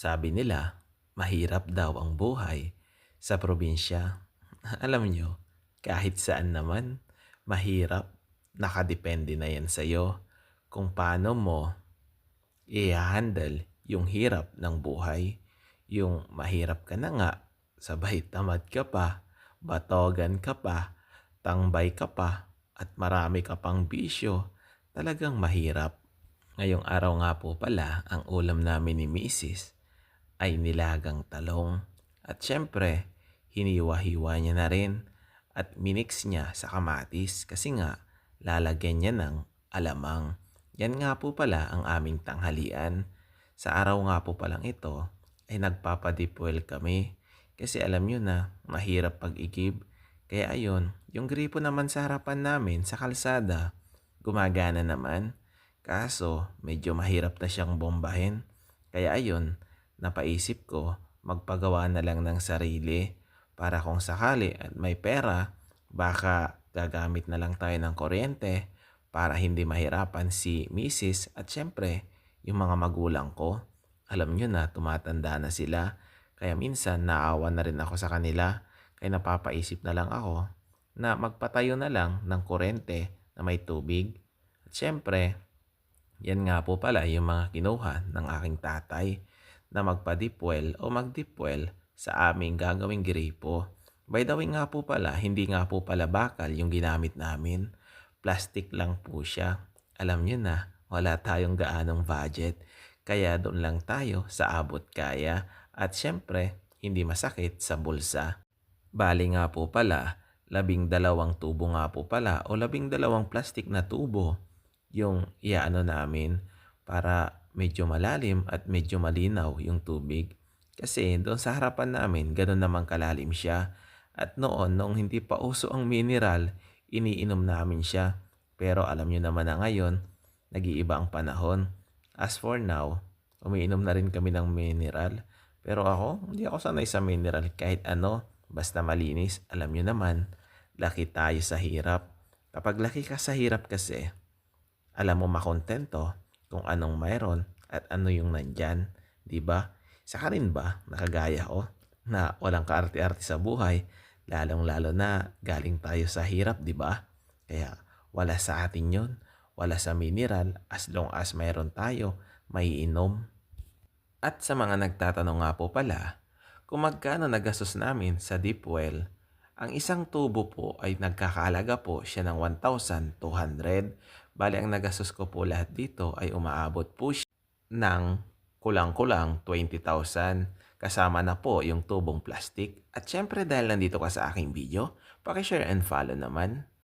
Sabi nila, mahirap daw ang buhay sa probinsya. Alam nyo, kahit saan naman, mahirap. Nakadepende na yan sa'yo kung paano mo i-handle yung hirap ng buhay. Yung mahirap ka na nga, sabay tamad ka pa, batogan ka pa, tangbay ka pa, at marami ka pang bisyo. Talagang mahirap. Ngayong araw nga po pala, ang ulam namin ni Mrs. ay nilagang talong. At syempre, hiniwa-hiwa niya na rin at minix niya sa kamatis kasi nga lalagyan niya ng alamang. Yan nga po pala ang aming tanghalian. Sa araw nga po palang ito ay nagpapadipwell kami kasi alam nyo na mahirap pag-igib. Kaya ayun, yung gripo naman sa harapan namin sa kalsada, gumagana naman. Kaso medyo mahirap na siyang bombahin. Kaya ayun, napaisip ko magpagawa na lang ng sarili para kung sakali at may pera, baka gagamit na lang tayo ng kuryente para hindi mahirapan si Mrs. at syempre yung mga magulang ko. Alam nyo na, tumatanda na sila. Kaya minsan naawa na rin ako sa kanila. Kaya napapaisip na lang ako na magpatayo na lang ng kuryente na may tubig. At syempre, yan nga po pala yung mga kinuha ng aking tatay na magpa-dipwell o mag-dipwell sa aming gagawing gripo. By the way nga po pala, hindi nga po pala bakal yung ginamit namin. Plastic lang po siya. Alam nyo na, wala tayong gaanong budget. Kaya doon lang tayo sa abot kaya. At syempre, hindi masakit sa bulsa. Bali nga po pala, labing dalawang tubo nga po pala o labing dalawang plastic na tubo yung iaano namin para medyo malalim at medyo malinaw yung tubig. Kasi doon sa harapan namin, ganun naman kalalim siya. At noon, noong hindi pa uso ang mineral, iniinom namin siya. Pero alam nyo naman na ngayon, nag-iiba ang panahon. As for now, umiinom na rin kami ng mineral. Pero ako, hindi ako sanay sa mineral kahit ano, basta malinis. Alam nyo naman, laki tayo sa hirap. Kapag laki ka sa hirap kasi, alam mo makontento kung anong mayroon at ano yung nandyan. 'di ba? Saka rin ba, nakagaya ko, na walang kaarte-arte sa buhay, lalong-lalo na galing tayo sa hirap, 'di ba? Kaya wala sa atin yon wala sa mineral, as long as mayroon tayo, may inom. At sa mga nagtatanong nga po pala, kung magkano nagastos namin sa deep well, ang isang tubo po ay nagkakahalaga po siya ng 1,200. Bali, ang nagastos ko po lahat dito ay umaabot po siya ng kulang-kulang 20,000 kasama na po yung tubong plastic. At syempre dahil nandito ka sa aking video, pakishare and follow naman.